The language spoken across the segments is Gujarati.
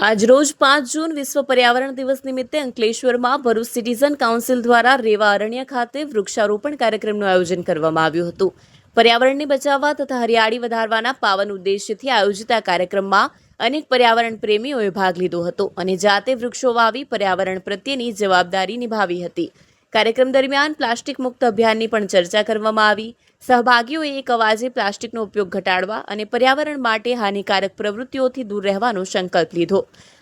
આજરોજ પાંચ જૂન વિશ્વ પર્યાવરણ દિવસ નિમિત્તે અંકલેશ્વરમાં ભરૂચ સિટીઝન કાઉન્સિલ દ્વારા રેવા અરણ્ય ખાતે વૃક્ષારોપણ કાર્યક્રમનું આયોજન કરવામાં આવ્યું હતું. પર્યાવરણને બચાવવા તથા હરિયાળી વધારવાના પાવન ઉદ્દેશ્યથી આયોજિત આ કાર્યક્રમમાં અનેક પર્યાવરણ પ્રેમીઓએ ભાગ લીધો હતો અને જાતે વૃક્ષો વાવી પર્યાવરણ પ્રત્યેની જવાબદારી નિભાવી હતી. કાર્યક્રમ દરમિયાન પ્લાસ્ટિક મુક્ત અભિયાનની પણ ચર્ચા કરવામાં આવી. સહભાગીઓએ એક અવાજે પ્લાસ્ટિકનો ઉપયોગ ઘટાડવા અને પર્યાવરણ માટે હાનિકારક પ્રવૃત્તિઓથી દૂર રહેવાનો સંકલ્પ લીધો.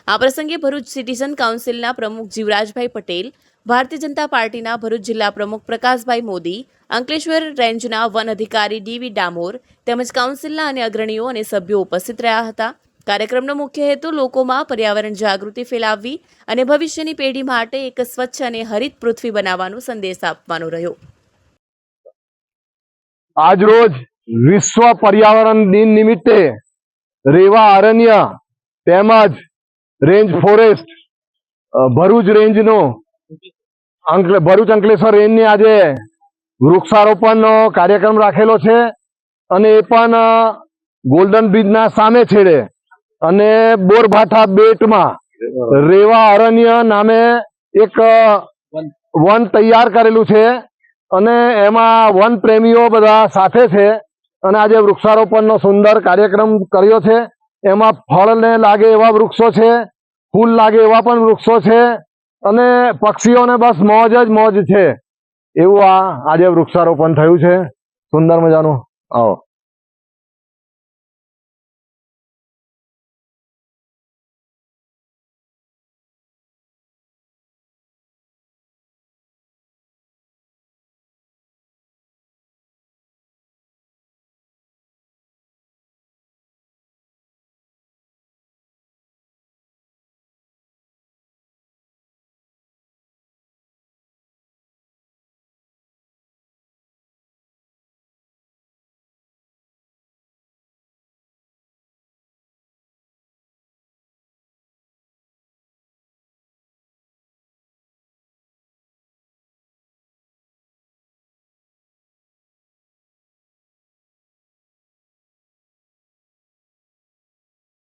આ પ્રસંગે ભરૂચ સિટીઝન કાઉન્સિલના પ્રમુખ જીવરાજભાઈ પટેલ, ભારતીય જનતા પાર્ટીના ભરૂચ જિલ્લા પ્રમુખ પ્રકાશભાઈ મોદી, અંકલેશ્વર રેન્જના વન અધિકારી ડીવી ડામોર તેમજ કાઉન્સિલના અન્ય અગ્રણીઓ અને સભ્યો ઉપસ્થિત રહ્યા હતા. કાર્યક્રમનો મુખ્ય હેતુ લોકોમાં પર્યાવરણ જાગૃતિ ફેલાવવી અને ભવિષ્યની પેઢી માટે એક સ્વચ્છ અને હરિત પૃથ્વી બનાવવાનો સંદેશ આપવાનો રહ્યો. આજરોજ વિશ્વ પર્યાવરણ દિન નિમિત્તે રેવા અરણ્ય તેમજ રેન્જ ફોરેસ્ટ ભરૂચ રેન્જનો ભરૂચ અંકલેશ્વર રેન્જની આજે વૃક્ષારોપણનો કાર્યક્રમ રાખેલો છે અને એ પણ ગોલ્ડન બ્રિજના સામે છેડે અને બોરભાઠા બેટમાં રેવા અરણ્ય નામે એક વન તૈયાર કરેલું છે. અને એમાં વન પ્રેમીઓ બધા સાથે છે. અને આજે વૃક્ષારોપણનો સુંદર કાર્યક્રમ કર્યો છે. એમાં ફળને લાગે એવા વૃક્ષો છે. ફૂલ લાગે એવા પણ વૃક્ષો છે. અને પક્ષીઓને બસ મોજ જ મોજ છે. એવું આ આજે વૃક્ષારોપણ થયું છે. સુંદર મજાનું. આવો.